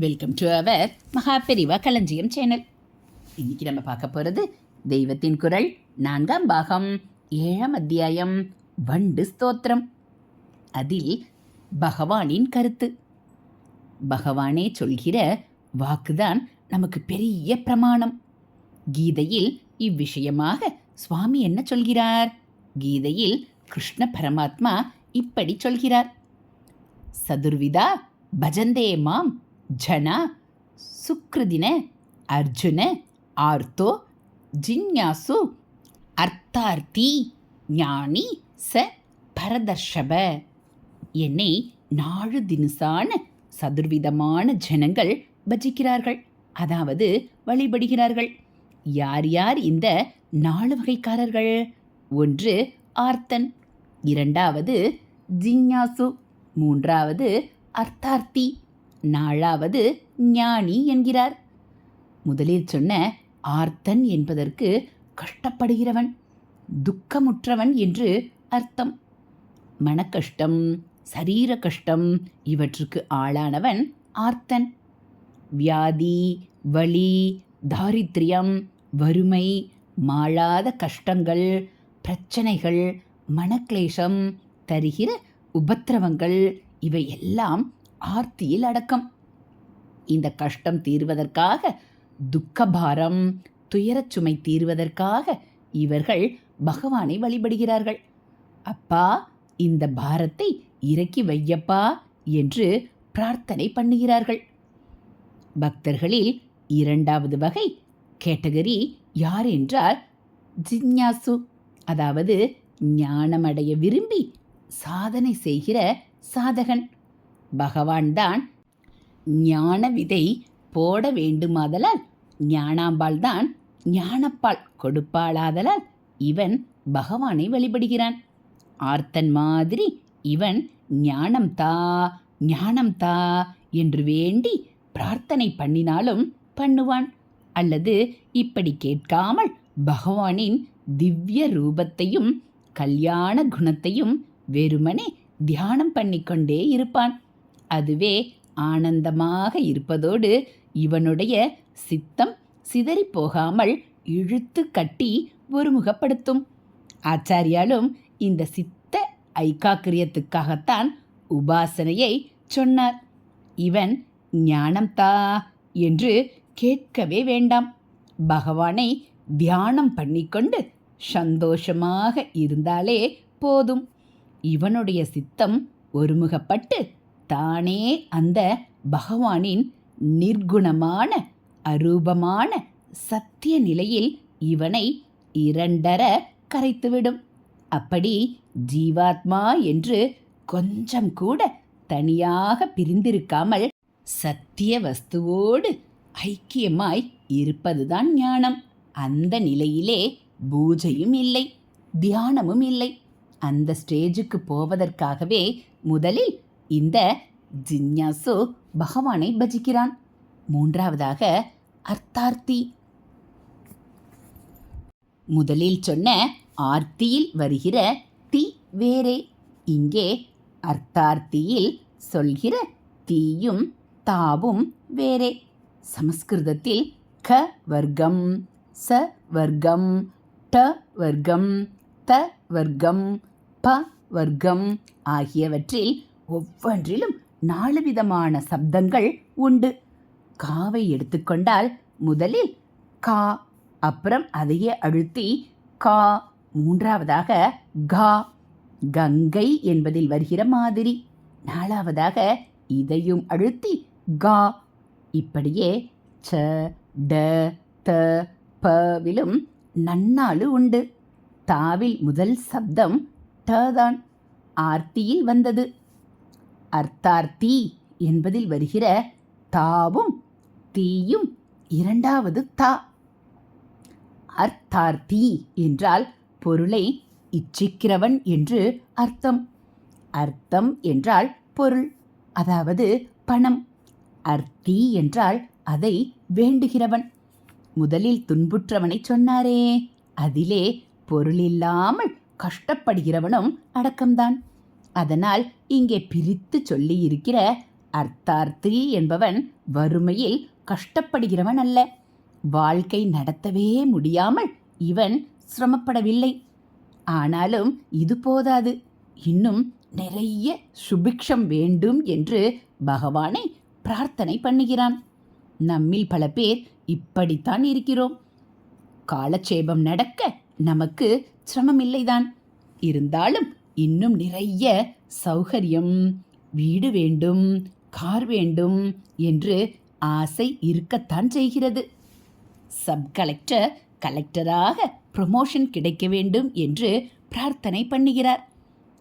Welcome to our மகா பெரிவா களஞ்சியம் channel இன்னைக்கு நம்ம பார்க்க போகிறது தெய்வத்தின் குரல் நான்காம் பாகம் ஏழாம் அத்தியாயம் வண்டு ஸ்தோத்திரம். அதில் பகவானின் கருத்து. பகவானே சொல்கிற வாக்குதான் நமக்கு பெரிய பிரமாணம். கீதையில் இவ்விஷயமாக சுவாமி என்ன சொல்கிறார்? கீதையில் கிருஷ்ண பரமாத்மா இப்படி சொல்கிறார். சதுர்விதா பஜந்தே மாம் ஜனா சுக்ருதின அர்ஜுன ஆர்த்தோ ஜிஞ்ஞாசு அர்த்தார்த்தி ஞானி ச பரதர்ஷப. என்னை நாழு தினுசான சதுர்விதமான ஜனங்கள் பஜிக்கிறார்கள். அதாவது வழிபடுகிறார்கள். யார் யார் இந்த நாலு வகைக்காரர்கள்? ஒன்று ஆர்த்தன். இரண்டாவது ஜிஞ்ஞாசு. மூன்றாவது அர்த்தார்த்தி. நாளாவது ஞானி என்கிறார். முதலில் சொன்ன ஆர்த்தன் என்பதற்கு கஷ்டப்படுகிறவன் துக்கமுற்றவன் என்று அர்த்தம். மனக்கஷ்டம் சரீர கஷ்டம் இவற்றுக்கு ஆளானவன் ஆர்த்தன். வியாதி வலி தாரித்ரியம் வறுமை மாளாத கஷ்டங்கள் பிரச்சனைகள் மனக்லேஷம் தருகிற உபத்திரவங்கள் இவை எல்லாம் ஆர்த்தியில் அடக்கம். இந்த கஷ்டம் தீர்வதற்காக துக்கபாரம் துயரச் சுமை தீர்வதற்காக இவர்கள் பகவானை வழிபடுகிறார்கள். அப்பா இந்த பாரத்தை இறக்கி வையப்பா என்று பிரார்த்தனை பண்ணுகிறார்கள். பக்தர்களில் இரண்டாவது வகை கேட்டகரி யார் என்றால் ஜிஞ்ஞாசு அதாவது ஞானமடைய விரும்பி சாதனை செய்கிற சாதகன். பகவான்தான். ஞான விதை போட வேண்டுமாதலால் ஞானாம்பாள் தான் ஞானப்பால் கொடுப்பாளாதலால் இவன் பகவானை வழிபடுகிறான். ஆர்த்தன் மாதிரி இவன் ஞானம் தா ஞானம் தா என்று வேண்டி பிரார்த்தனை பண்ணினாலும் பண்ணுவான். அல்லது இப்படி கேட்காமல் பகவானின் திவ்ய ரூபத்தையும் கல்யாண குணத்தையும் வெறுமனே தியானம் பண்ணிக்கொண்டே இருப்பான். அதுவே ஆனந்தமாக இருப்பதோடு இவனுடைய சித்தம் சிதறி போகாமல் இழுத்து கட்டி ஒருமுகப்படுத்தும். ஆச்சாரியாலும் இந்த சித்த ஐக்காக்கிரியத்துக்காகத்தான் உபாசனையை சொன்னார். இவன் ஞானம்தா என்று கேட்கவே வேண்டாம். பகவானை தியானம் பண்ணிக்கொண்டு சந்தோஷமாக இருந்தாலே போதும். இவனுடைய சித்தம் ஒருமுகப்பட்டு தானே அந்த பகவானின் நிர்குணமான அரூபமான சத்திய நிலையில் இவனை இரண்டர கரைத்துவிடும். அப்படி ஜீவாத்மா என்று கொஞ்சம் கூட தனியாக பிரிந்திருக்காமல் சத்திய வஸ்துவோடு ஐக்கியமாய் இருப்பதுதான் ஞானம். அந்த நிலையிலே பூஜையும் இல்லை தியானமும் இல்லை. அந்த ஸ்டேஜுக்கு போவதற்காகவே முதலில் இந்த ஜின்யாசு பகவானை பஜிக்கிறான். மூன்றாவதாக அர்த்தார்த்தி. முதலில் சொன்ன ஆர்த்தியில் வருகிற தி வேறே. இங்கே அர்த்தார்த்தியில் சொல்கிற தீயும் தாவும் வேறே. சமஸ்கிருதத்தில் க வர்க்கம் ச வர்க்கம் ட வர்க்கம் த வர்க்கம் ப வர்க்கம் ஆகியவற்றில் ஒவ்வொன்றிலும் நாலு விதமான சப்தங்கள் உண்டு. காவை எடுத்துக்கொண்டால் முதலில் கா அப்புறம் அதையே அழுத்தி கா மூன்றாவதாக கா. கங்கை என்பதில் வருகிற மாதிரி. நாலாவதாக இதையும் அழுத்தி கா. இப்படியே ச ட த பவிலும் நன்னாளு உண்டு. தாவில் முதல் சப்தம் ட தான். ஆர்த்தியில் வந்தது. அர்த்தார்த்தி என்பதில் வருகிற தாவும் தீயும் இரண்டாவது தா. அர்த்தார்த்தி என்றால் பொருளை இச்சிக்கிறவன் என்று அர்த்தம். அர்த்தம் என்றால் பொருள் அதாவது பணம். அர்த்தி என்றால் அதை வேண்டுகிறவன். முதலில் துன்புற்றவனை சொன்னாரே அதிலே பொருளில்லாமல் கஷ்டப்படுகிறவனும் அடக்கம்தான். அதனால் இங்கே பிரித்து சொல்லியிருக்கிற அர்த்தார்த்தி என்பவன் வறுமையில் கஷ்டப்படுகிறவன் அல்ல. வாழ்க்கை நடத்தவே முடியாமல் இவன் சிரமப்படவில்லை. ஆனாலும் இது போதாது. இன்னும் நிறைய சுபிக்ஷம் வேண்டும் என்று பகவானை பிரார்த்தனை பண்ணுகிறான். நம்மில் பல பேர் இப்படித்தான் இருக்கிறோம். காலட்சேபம் நடக்க நமக்கு சிரமமில்லைதான். இருந்தாலும் இன்னும் நிறைய சௌகரியம் வீடு வேண்டும் கார் வேண்டும் என்று ஆசை இருக்கத்தான் செய்கிறது. சப் கலெக்டர் கலெக்டராக ப்ரமோஷன் கிடைக்க வேண்டும் என்று பிரார்த்தனை பண்ணுகிறார்.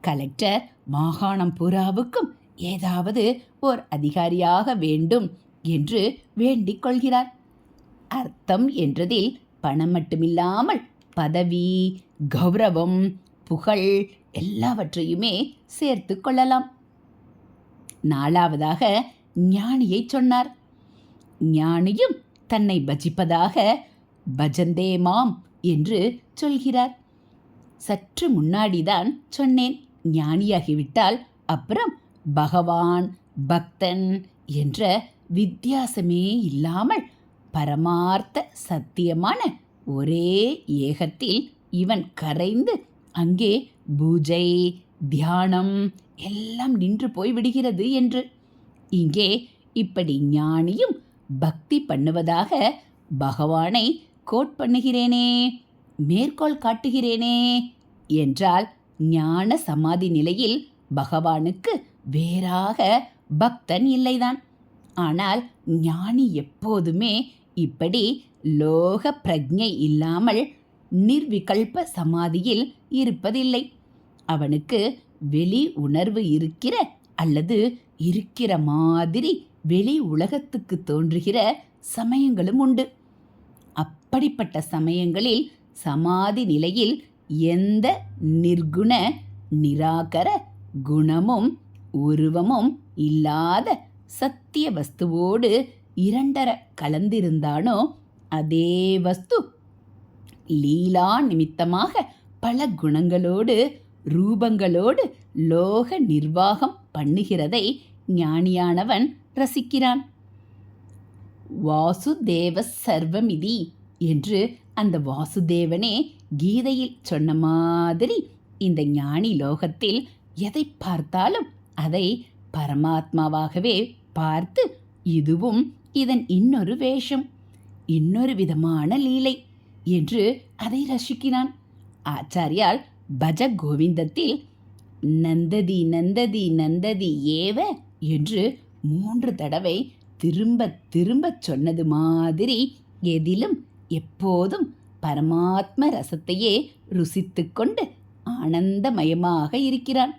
கலெக்டர் மாகாணம் பூராவுக்கும் ஏதாவது ஓர் அதிகாரியாக வேண்டும் என்று வேண்டிக் கொள்கிறார். அர்த்தம் என்றதில் பணம் மட்டுமில்லாமல் பதவி கௌரவம் புகழ் எல்லாவற்றையுமே சேர்த்து கொள்ளலாம். நாலாவதாக ஞானியை சொன்னார். ஞானியும் தன்னை பஜிப்பதாக பஜந்தே மாம் என்று சொல்கிறார். சற்று முன்னாடிதான் சொன்னேன் ஞானியாகிவிட்டால் அப்புறம் பகவான் பக்தன் என்ற வித்தியாசமே இல்லாமல் பரமார்த்த சத்தியமான ஒரே ஏகத்தில் இவன் கரைந்து அங்கே பூஜை தியானம் எல்லாம் நின்று போய் விடுகிறது என்று. இங்கே இப்படி ஞானியும் பக்தி பண்ணுவதாக பகவானை கோட் பண்ணுகிறேனே மேற்கோள் காட்டுகிறேனே என்றால் ஞான சமாதி நிலையில் பகவானுக்கு வேறாக பக்தன் இல்லைதான். ஆனால் ஞானி எப்போதுமே இப்படி லோக பிரஜை இல்லாமல் நிர்விகல்ப சமாதியில் இருப்பதில்லை. அவனுக்கு வெளி உணர்வு இருக்கிற அல்லது இருக்கிற மாதிரி வெளி உலகத்துக்கு தோன்றுகிற சமயங்களும் உண்டு. அப்படிப்பட்ட சமயங்களில் சமாதி நிலையில் எந்த நிர்குண நிராகர குணமும் உருவமும் இல்லாத சத்திய வஸ்துவோடு இரண்டர கலந்திருந்தானோ அதே வஸ்து லீலா நிமித்தமாக பல குணங்களோடு ரூபங்களோடு லோக நிர்வாகம் பண்ணுகிறதை ஞானியானவன் ரசிக்கிறான். வாசுதேவ சர்வமிதி என்று அந்த வாசுதேவனே கீதையில் சொன்ன மாதிரி இந்த ஞானி லோகத்தில் எதை பார்த்தாலும் அதை பரமாத்மாவாகவே பார்த்து இதுவும் இதன் இன்னொரு வேஷம். இன்னொரு விதமான லீலை. என்று அதை ரசிக்கிறான். ஆச்சாரியால் பஜ கோவிந்தத்தில் நந்ததி நந்ததி நந்ததி ஏவ? என்று மூன்று தடவை திரும்ப திரும்பச் சொன்னது மாதிரி எதிலும் எப்போதும் பரமாத்ம ரசத்தையே ருசித்து கொண்டு ஆனந்தமயமாக இருக்கிறான்.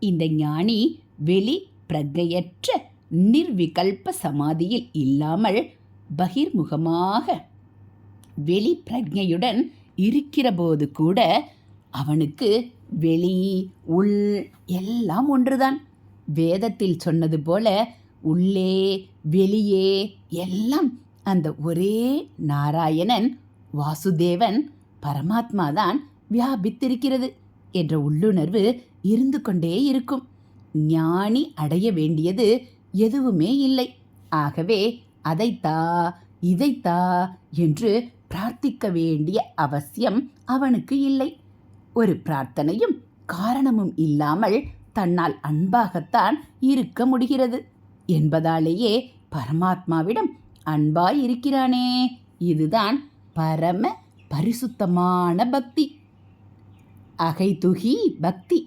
இந்த ஞானி வெளி பிரகையற்ற நிர்விகல்ப சமாதியில் இல்லாமல் பகிர்முகமாக வெளி பிரஜையுடன் இருக்கிறபோது கூட அவனுக்கு வெளி உள் எல்லாம் ஒன்றுதான். வேதத்தில் சொன்னது போல உள்ளே வெளியே எல்லாம் அந்த ஒரே நாராயணன் வாசுதேவன் பரமாத்மாதான் வியாபித்திருக்கிறது என்ற உள்ளுணர்வு இருந்து கொண்டே இருக்கும். ஞானி அடைய வேண்டியது எதுவுமே இல்லை. ஆகவே அதைத்தா இதைத்தா என்று பிரார்த்திக்க வேண்டிய அவசியம் அவனுக்கு இல்லை. ஒரு பிரார்த்தனையும் காரணமும் இல்லாமல் தன்னால் அன்பாகத்தான் இருக்க முடிகிறது. என்பதாலேயே பரமாத்மாவிடம் அன்பாய் இருக்கிறானே இதுதான் பரம பரிசுத்தமான பக்தி. அகைதுகி பக்தி.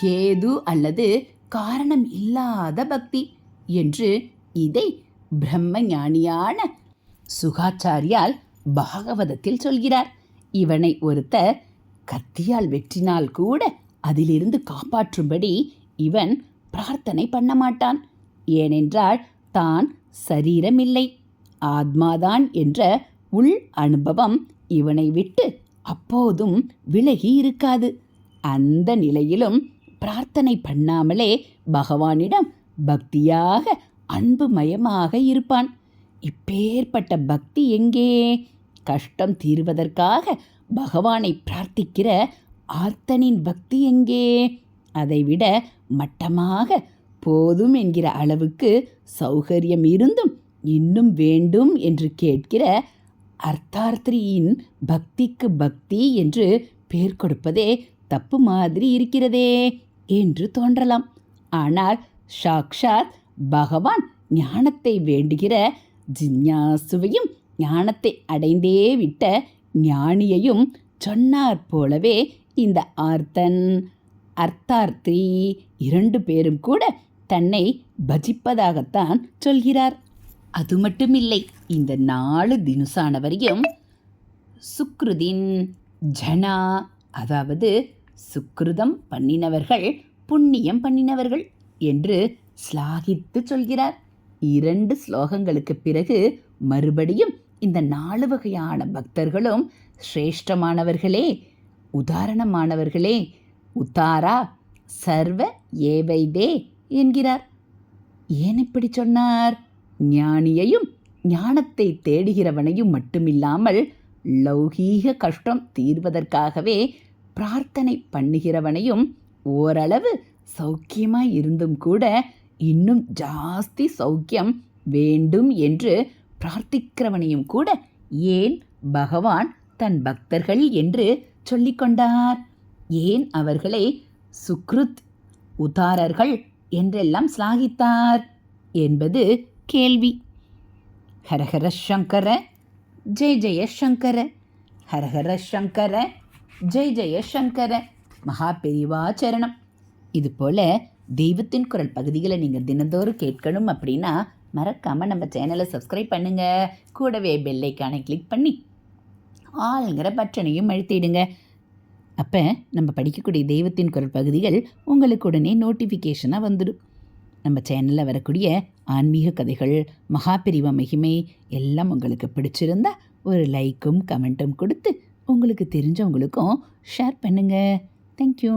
ஹேது அல்லது காரணம் இல்லாத பக்தி என்று இதை பிரம்ம ஞானியான சுகாச்சாரியால் பாகவதத்தில் சொல்கிறார். இவனை ஒருத்தர் கத்தியால் வெற்றினால் கூட அதிலிருந்து காப்பாற்றும்படி இவன் பிரார்த்தனை பண்ண மாட்டான். ஏனென்றால் தான் சரீரமில்லை. ஆத்மாதான் என்ற உள் அனுபவம் இவனை விட்டு அப்போதும் விலகி இருக்காது. அந்த நிலையிலும் பிரார்த்தனை பண்ணாமலே பகவானிடம் பக்தியாக அன்புமயமாக இருப்பான். இப்பேற்பட்ட பக்தி எங்கே? கஷ்டம் தீர்வதற்காக பகவானை பிரார்த்திக்கிற ஆர்த்தனின் பக்தி எங்கே? அதைவிட மட்டமாக போதும் என்கிற அளவுக்கு சௌகரியம் இருந்தும் இன்னும் வேண்டும் என்று கேட்கிற அர்த்தார்த்தியின் பக்திக்கு பக்தி என்று பேர் கொடுப்பதே தப்பு மாதிரி இருக்கிறதே என்று தோன்றலாம். ஆனால் சாக்ஷாத் பகவான் ஞானத்தை வேண்டுகிற ஜிஞ்ஞாசுவையும் ஞானத்தை அடைந்தே விட்ட ஞானியையும் சொன்னார் போலவே இந்த ஆர்த்தன் அர்த்தார்த்தி இரண்டு பேரும் கூட தன்னை பஜிப்பதாகத்தான் சொல்கிறார். அது மட்டுமில்லை இந்த நாலு தினுசானவரையும் சுக்ருதின் ஜனா அதாவது சுக்ருதம் பண்ணினவர்கள் புண்ணியம் பண்ணினவர்கள் என்று ஸ்லாகித்து சொல்கிறார். இரண்டு ஸ்லோகங்களுக்கு பிறகு மறுபடியும் இந்த நாலு வகையான பக்தர்களும் சிரேஷ்டமானவர்களே உதாரணமானவர்களே உத்தாரா சர்வ ஏவைதே என்கிறார். ஏன் இப்படி சொன்னார்? ஞானியையும் ஞானத்தை தேடுகிறவனையும் மட்டுமில்லாமல் லௌகீக கஷ்டம் தீர்வதற்காகவே பிரார்த்தனை பண்ணுகிறவனையும் ஓரளவு சௌக்கியமாய் இருந்தும் கூட இன்னும் ஜாஸ்தி சௌக்கியம் வேண்டும் என்று பிரார்த்திக்கிறவனையும் கூட ஏன் பகவான் தன் பக்தர்கள் என்று சொல்லிக்கொண்டார்? ஏன் அவர்களை சுக்ருத் உதாரர்கள் என்றெல்லாம் ஸ்லாகித்தார் என்பது கேள்வி. ஹரஹர சங்கர ஜெய ஜெய சங்கர ஹரஹர சங்கர ஜெய ஜெய சங்கர மகா பெரிவாச்சரணம் இது போல் தெய்வத்தின் குரல் பகுதிகளை நீங்கள் தினந்தோறும் கேட்கணும் அப்படின்னா மறக்காமல் நம்ம சேனலை சப்ஸ்கிரைப் பண்ணுங்கள் கூடவே பெல்லைக்கானை கிளிக் பண்ணி ஆளுங்கிற பட்டனையும் அழுத்திடுங்க. அப்போ நம்ம படிக்கக்கூடிய தெய்வத்தின் குரல் பகுதிகள் உங்களுக்கு உடனே நோட்டிஃபிகேஷனாக வந்துடும். நம்ம சேனலில் வரக்கூடிய ஆன்மீக கதைகள் மகாபிரிவ மகிமை எல்லாம் உங்களுக்கு பிடிச்சிருந்தா ஒரு லைக்கும் கமெண்ட்டும் கொடுத்து உங்களுக்கு தெரிஞ்சவங்களுக்கும் ஷேர் பண்ணுங்கள் தேங்க்யூ